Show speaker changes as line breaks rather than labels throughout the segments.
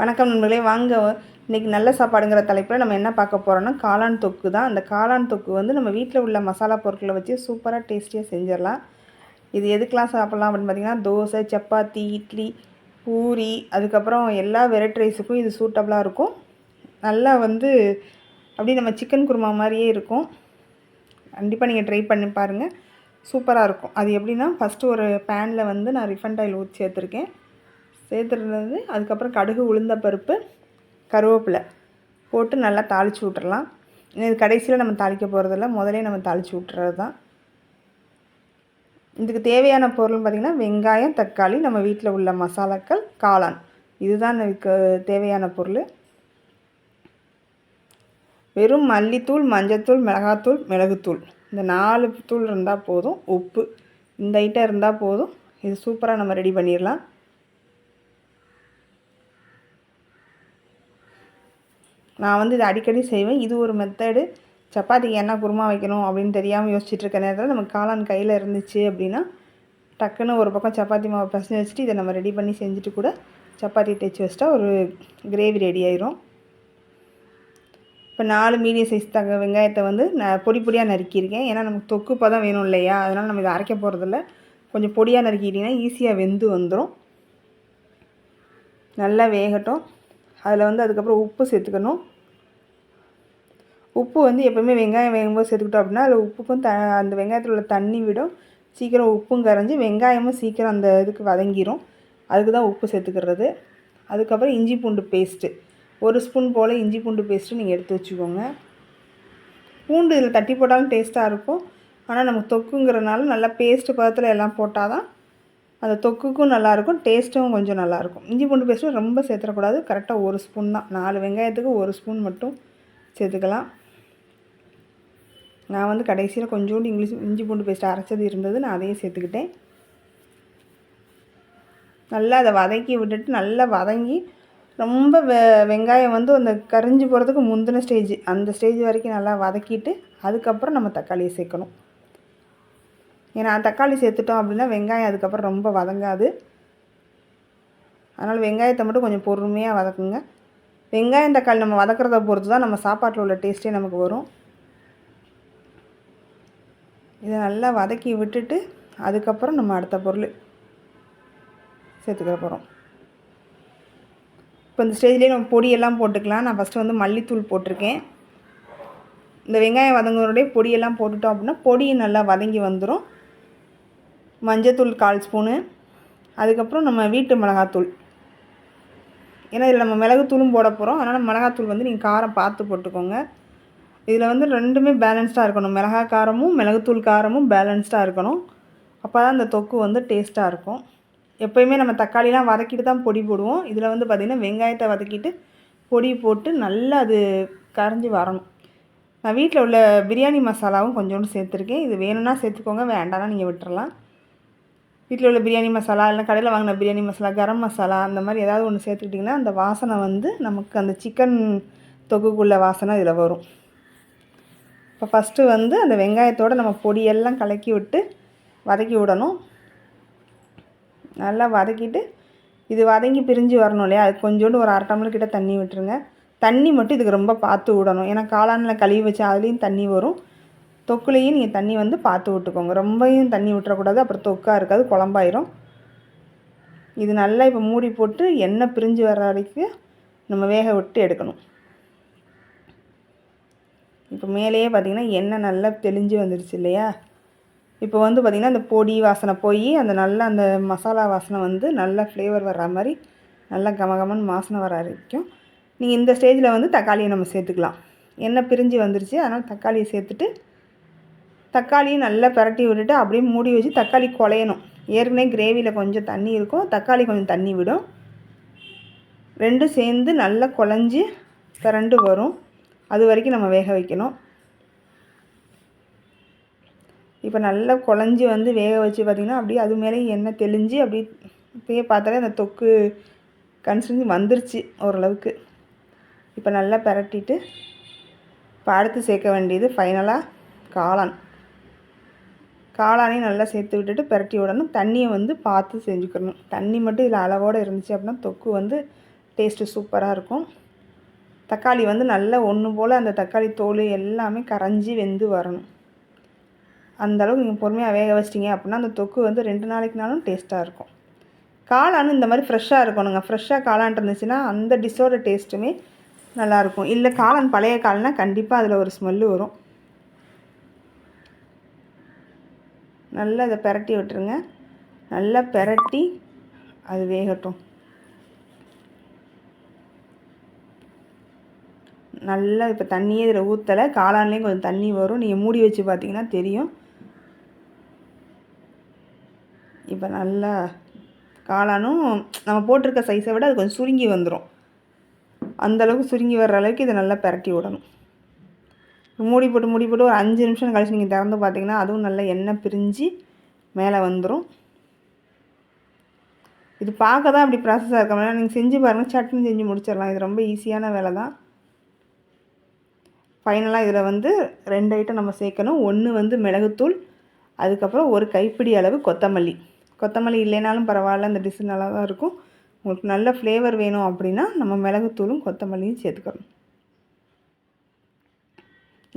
வணக்கம் நண்பர்களே வாங்க. இன்றைக்கி நல்ல சாப்பாடுங்கிற தலைப்பில் நம்ம என்ன பார்க்க போகிறோம்னா காளான் தொக்கு தான். அந்த காளான் தொக்கு வந்து நம்ம வீட்டில் உள்ள மசாலா பொருட்களை வச்சு சூப்பராக டேஸ்டியாக செஞ்சிடலாம். இது எதுக்கெலாம் சாப்பிட்லாம் அப்படின்னு பார்த்திங்கன்னா தோசை சப்பாத்தி இட்லி பூரி அதுக்கப்புறம் எல்லா வெரைட்டி ரைஸுக்கும் இது சூட்டபுளாக இருக்கும். நல்லா வந்து அப்படியே நம்ம சிக்கன் குருமா மாதிரியே இருக்கும். கண்டிப்பாக நீங்கள் ட்ரை பண்ணி பாருங்கள் சூப்பராக இருக்கும். அது எப்படின்னா ஃபஸ்ட்டு ஒரு பேனில் வந்து நான் ரிஃபண்ட் ஆயில் ஊற்றி சேர்த்துருக்கேன். சேர்த்துருந்தது. அதுக்கப்புறம் கடுகு உளுந்த பருப்பு கருவேப்பிலை போட்டு நல்லா தாளித்து விட்டுறலாம். இது கடைசியில் நம்ம தாளிக்க போகிறதில்ல முதலே நம்ம தாளித்து விட்டுறது தான் இதுக்கு தேவையான பொருள்னு பார்த்திங்கன்னா வெங்காயம் தக்காளி நம்ம வீட்டில் உள்ள மசாலாக்கள் காளான். இதுதான் இதுக்கு தேவையான பொருள். வெறும் மல்லித்தூள் மஞ்சத்தூள் மிளகாத்தூள் மிளகுத்தூள். இந்த நாலு தூள் இருந்தால் போதும். உப்பு இந்த ஐட்டம் இருந்தால் போதும். இது சூப்பராக நம்ம ரெடி பண்ணிடலாம். நான் வந்து இதை அடிக்கடி செய்வேன். இது ஒரு மெத்தடு சப்பாத்திக்கு என்ன குருமா வைக்கணும் அப்படின்னு தெரியாமல் யோசிச்சுட்டு இருக்க நேரத்தில் நமக்கு காளான் கையில் இருந்துச்சு அப்படின்னா டக்குன்னு ஒரு பக்கம் சப்பாத்தி மாவு பசங்க வச்சுட்டு இதை நம்ம ரெடி பண்ணி செஞ்சுட்டு கூட சப்பாத்தி தைச்சி வச்சிட்டா ஒரு கிரேவி ரெடி ஆயிரும். இப்போ நாலு மீடியம் சைஸ் தக வெங்காயத்தை வந்து நான் பொடி பொடியாக நறுக்கியிருக்கேன். ஏன்னா நமக்கு தொக்குப்பாக தான் வேணும் இல்லையா? அதனால் நம்ம இதை அரைக்க போகிறதில்ல கொஞ்சம் பொடியாக நறுக்கிட்டிங்கன்னா ஈஸியாக வெந்து வந்துடும் நல்லா வேகட்டும். அதில் வந்து அதுக்கப்புறம் உப்பு சேர்த்துக்கணும். உப்பு வந்து எப்போவுமே வெங்காயம் வேகும்போது சேர்த்துக்கிட்டோம் அப்படின்னா அதில் உப்புக்கும் த அந்த வெங்காயத்தில் உள்ள தண்ணி விடும். சீக்கிரம் உப்பும் கரைஞ்சி வெங்காயமும் சீக்கிரம் அந்த இதுக்கு வதங்கிடும் அதுக்கு தான் உப்பு சேர்த்துக்கிறது. அதுக்கப்புறம் இஞ்சி பூண்டு பேஸ்ட்டு. ஒரு ஸ்பூன் போல் இஞ்சி பூண்டு பேஸ்ட்டு நீங்கள் எடுத்து வச்சுக்கோங்க. பூண்டு இதில் தட்டி போட்டாலும் டேஸ்ட்டாக இருக்கும். ஆனால் நமக்கு தொக்குங்கிறனால நல்லா பேஸ்ட்டு பதத்தில் எல்லாம் போட்டால் தான் அந்த தொக்குக்கும் நல்லாயிருக்கும் டேஸ்ட்டும் கொஞ்சம் நல்லாயிருக்கும் இஞ்சி பூண்டு பேஸ்ட்டும் ரொம்ப சேர்த்துடக்கூடாது. கரெக்டாக ஒரு ஸ்பூன் தான். நாலு வெங்காயத்துக்கு ஒரு ஸ்பூன் மட்டும் சேர்த்துக்கலாம். நான் வந்து கடைசியில் கொஞ்சோண்டு இங்கிலீஷ் இஞ்சி பூண்டு பேஸ்ட் அரைச்சது இருந்தது நான் அதையும் சேர்த்துக்கிட்டேன். நல்லா அதை வதக்கி விட்டுட்டு நல்லா வதங்கி ரொம்ப வெ வெங்காயம் வந்து அந்த கரிஞ்சு போகிறதுக்கு முந்தின ஸ்டேஜ் அந்த ஸ்டேஜ் வரைக்கும் நல்லா வதக்கிட்டு அதுக்கப்புறம் நம்ம தக்காளியை சேர்க்கணும். ஏன்னா தக்காளி சேர்த்துட்டோம் அப்படின்னா வெங்காயம் அதுக்கப்புறம் ரொம்ப வதங்காது. அதனால் வெங்காயத்தை மட்டும் கொஞ்சம் பொறுமையாக வதக்குங்க. வெங்காயம் தக்காளி நம்ம வதக்கிறத பொறுத்து தான் நம்ம சாப்பாட்டில் உள்ள டேஸ்ட்டே நமக்கு வரும். இதை நல்லா வதக்கி விட்டுட்டு அதுக்கப்புறம் நம்ம அடுத்த பொருள் சேர்த்துக்கிற போகிறோம் இப்போ இந்த ஸ்டேஜ்லேயே நம்ம பொடியெல்லாம் போட்டுக்கலாம். நான் ஃபஸ்ட்டு வந்து மல்லித்தூள் போட்டிருக்கேன். இந்த வெங்காயம் வதங்குறோடைய பொடியெல்லாம் போட்டுட்டோம் அப்படின்னா பொடி நல்லா வதங்கி வந்துடும் மஞ்சத்தூள் கால் ஸ்பூனு. அதுக்கப்புறம் நம்ம வீட்டு மிளகாத்தூள். ஏன்னா இதில் நம்ம மிளகுத்தூளும் போட போகிறோம் அதனால் மிளகாத்தூள் வந்து நீங்கள் காரம் பார்த்து போட்டுக்கோங்க. இதில் வந்து ரெண்டுமே பேலன்ஸ்டாக இருக்கணும். மிளகா காரமும் மிளகுத்தூள் காரமும் பேலன்ஸ்டாக இருக்கணும். அப்போ தான் அந்த தொக்கு வந்து டேஸ்ட்டாக இருக்கும். எப்போயுமே நம்ம தக்காளிலாம் வதக்கிட்டு தான் பொடி போடுவோம். இதில் வந்து பார்த்திங்கன்னா வெங்காயத்தை வதக்கிட்டு பொடி போட்டு நல்லா அது கரைஞ்சி வரணும். நான் வீட்டில் உள்ள பிரியாணி மசாலாவும் கொஞ்சோண்டு சேர்த்துருக்கேன். இது வேணும்னா சேர்த்துக்கோங்க வேண்டாம்னா நீங்கள் விட்டுறலாம். வீட்டில் உள்ள பிரியாணி மசாலா இல்லை கடையில் வாங்கின பிரியாணி மசாலா கரம் மசாலா அந்த மாதிரி ஏதாவது ஒன்று சேர்த்துக்கிட்டிங்கன்னா அந்த வாசனை வந்து நமக்கு அந்த சிக்கன் தொகுக்குள்ள வாசனை இதில் வரும். இப்போ ஃபஸ்ட்டு வந்து அந்த வெங்காயத்தோடு நம்ம பொடியெல்லாம் கலக்கி விட்டு வதக்கி விடணும். நல்லா வதக்கிட்டு இது வதங்கி பிரிஞ்சு வரணும் இல்லையா? அது கொஞ்சோண்டு ஒரு அரை டம்ளர் கிட்ட தண்ணி விட்டுருங்க. தண்ணி மட்டும் இதுக்கு ரொம்ப பார்த்து விடணும். ஏன்னா காளானில் கழுவி வச்சு அதுலேயும் தண்ணி வரும். தொக்குலேயும் நீங்கள் தண்ணி வந்து பார்த்து விட்டுக்கோங்க. ரொம்பையும் தண்ணி விட்டுறக்கூடாது. அப்புறம் தொக்காக இருக்காது. குழம்பாயிரும். இது நல்லா இப்போ மூடி போட்டு எண்ணெய் பிரிஞ்சு வர வரைக்கும் நம்ம வேக விட்டு எடுக்கணும். இப்போ மேலேயே பார்த்திங்கன்னா எண்ணெய் நல்லா தெளிஞ்சு வந்துருச்சு இல்லையா? இப்போ வந்து பார்த்திங்கன்னா அந்த பொடி வாசனை போய் அந்த நல்ல அந்த மசாலா வாசனை வந்து நல்லா ஃப்ளேவர் வர்ற மாதிரி நல்லா கமகமன் வாசனை வர வரைக்கும் நீங்கள் இந்த ஸ்டேஜில் வந்து தக்காளியை நம்ம சேர்த்துக்கலாம். எண்ணெய் பிரிஞ்சு வந்துருச்சு அதனால் தக்காளியை சேர்த்துட்டு தக்காளியும் நல்லா பரட்டி விட்டுட்டு அப்படியே மூடி வச்சு தக்காளி குழையணும் ஏற்கனவே கிரேவியில் கொஞ்சம் தண்ணி இருக்கும் தக்காளி கொஞ்சம் தண்ணி விடும். ரெண்டும் சேர்ந்து நல்லா குழஞ்சி திரண்டு வரும். அது வரைக்கும் நம்ம வேக வைக்கணும். இப்போ நல்லா குழஞ்சி வந்து வேக வச்சு பார்த்திங்கன்னா அப்படியே அது மேலேயும் எண்ணெய் தெளிஞ்சு அப்படி இப்போயே பார்த்தாலே அந்த தொக்கு கன்சிஸ்டன்சி வந்துருச்சு ஓரளவுக்கு. இப்போ நல்லா பரட்டிட்டு இப்போ அடுத்து சேர்க்க வேண்டியது ஃபைனலாக காளான். காளானையும் நல்லா சேர்த்து விட்டுட்டு பிரட்டி விடணும். தண்ணியை வந்து பார்த்து செஞ்சுக்கணும். தண்ணி மட்டும் இதில் அளவோடு இருந்துச்சு அப்படின்னா தொக்கு வந்து டேஸ்ட்டு சூப்பராக இருக்கும். தக்காளி வந்து நல்லா ஒன்று போல் அந்த தக்காளி தோல் எல்லாமே கரைஞ்சி வெந்து வரணும். அந்தளவுக்கு நீங்கள் பொறுமையாக வேக வச்சிட்டிங்க அப்படின்னா அந்த தொக்கு வந்து ரெண்டு நாளைக்குனாலும் டேஸ்ட்டாக இருக்கும். காளான் இந்த மாதிரி ஃப்ரெஷ்ஷாக இருக்கணுங்க. ஃப்ரெஷ்ஷாக காளான் இருந்துச்சுன்னா அந்த டிஷ்ஷோட டேஸ்ட்டுமே நல்லாயிருக்கும். இல்லை காளான் பழைய காலனா கண்டிப்பாக அதில் ஒரு ஸ்மெல்லு வரும். நல்லா இதை பெரட்டி விட்டுருங்க. நல்லா பெரட்டி அது வேகட்டும். நல்லா இப்போ தண்ணியே இதில் ஊற்றலை காளான்லேயும் கொஞ்சம் தண்ணி வரும். நீங்கள் மூடி வச்சு பார்த்தீங்கன்னா தெரியும். இப்போ நல்லா காளானும் நம்ம போட்டிருக்க சைஸை விட அது கொஞ்சம் சுருங்கி வந்துடும் அந்தளவுக்கு சுருங்கி வர்ற அளவுக்கு இதை நல்லா பரட்டி விடணும். மூடி போட்டு மூடி போட்டு ஒரு அஞ்சு நிமிஷம் கழிச்சு நீங்கள் திறந்து பார்த்தீங்கன்னா அதுவும் நல்லா எண்ணெய் பிரிஞ்சு மேலே வந்துடும் இது பார்க்க தான் அப்படி ப்ராசஸாக இருக்க நீங்கள் செஞ்சு பாருங்கள் சட்னி செஞ்சு முடிச்சிடலாம். இது ரொம்ப ஈஸியான வேலை தான் ஃபைனலாக இதில் வந்து ரெண்டு ஐட்டம் நம்ம சேர்க்கணும். ஒன்று வந்து மிளகுத்தூள் அதுக்கப்புறம் ஒரு கைப்பிடி அளவு கொத்தமல்லி. கொத்தமல்லி இல்லைனாலும் பரவாயில்ல இந்த டிஷ்ஷு நல்லா தான் இருக்கும். உங்களுக்கு நல்ல ஃப்ளேவர் வேணும் அப்படின்னா நம்ம மிளகுத்தூளும் கொத்தமல்லியும் சேர்த்துக்கணும்.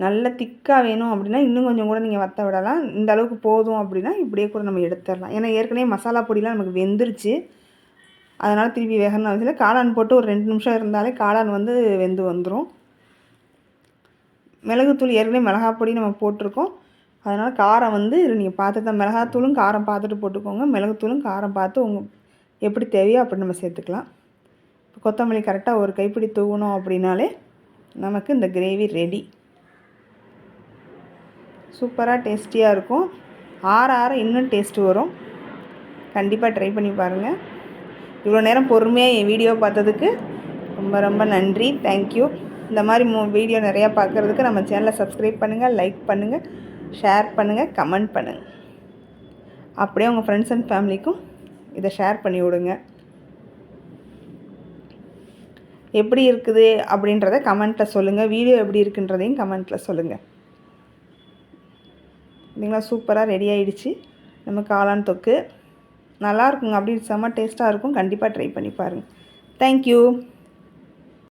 நல்ல திக்காக வேணும் அப்படின்னா இன்னும் கொஞ்சம் கூட நீங்கள் வற்ற விடலாம். இந்த அளவுக்கு போதும் அப்படின்னா இப்படியே கூட நம்ம எடுத்துடலாம். ஏன்னா ஏற்கனவே மசாலா பொடிலாம் நமக்கு வெந்துருச்சு. அதனால் திருப்பி வேகணும் அவசியம் காளான் போட்டு ஒரு ரெண்டு நிமிஷம் இருந்தாலே காளான் வந்து வெந்து வந்துடும் மிளகுத்தூள் ஏற்கனவே மிளகாய் பொடி நம்ம போட்டிருக்கோம். அதனால் காரம் வந்து நீங்கள் பார்த்து தான் மிளகாத்தூளும் காரம் பார்த்துட்டு போட்டுக்கோங்க. மிளகுத்தூளும் காரம் பார்த்து உங்கள் எப்படி தேவையோ அப்படி நம்ம சேர்த்துக்கலாம். இப்போ கொத்தமல்லி கரெக்டாக ஒரு கைப்பிடி தூவணும் அப்படின்னாலே நமக்கு இந்த கிரேவி ரெடி. சூப்பராக டேஸ்டியாக இருக்கும். ஆற ஆற இன்னும் டேஸ்ட்டு வரும். கண்டிப்பாக ட்ரை பண்ணி பாருங்கள் இவ்வளோ நேரம் பொறுமையாக என் வீடியோ பார்த்ததுக்கு ரொம்ப ரொம்ப நன்றி. தேங்க்யூ இந்த மாதிரி மூ வீடியோ நிறையா பார்க்குறதுக்கு நம்ம சேனலை சப்ஸ்கிரைப் பண்ணுங்கள் லைக் பண்ணுங்கள் ஷேர் பண்ணுங்கள் கமெண்ட் பண்ணுங்கள் அப்படியே உங்கள் ஃப்ரெண்ட்ஸ் அண்ட் ஃபேமிலிக்கும் இதை ஷேர் பண்ணி விடுங்க. எப்படி இருக்குது அப்படின்றத கமெண்ட்டில் சொல்லுங்கள் வீடியோ எப்படி இருக்குன்றதையும் கமெண்ட்டில் சொல்லுங்கள் இல்லைங்களா சூப்பராக ரெடி ஆகிடுச்சு நம்ம காளான் தொக்கு. நல்லாயிருக்குங்க அப்படி செம்ம டேஸ்ட்டாக இருக்கும். கண்டிப்பாக ட்ரை பண்ணி பாருங்கள் தேங்க்யூ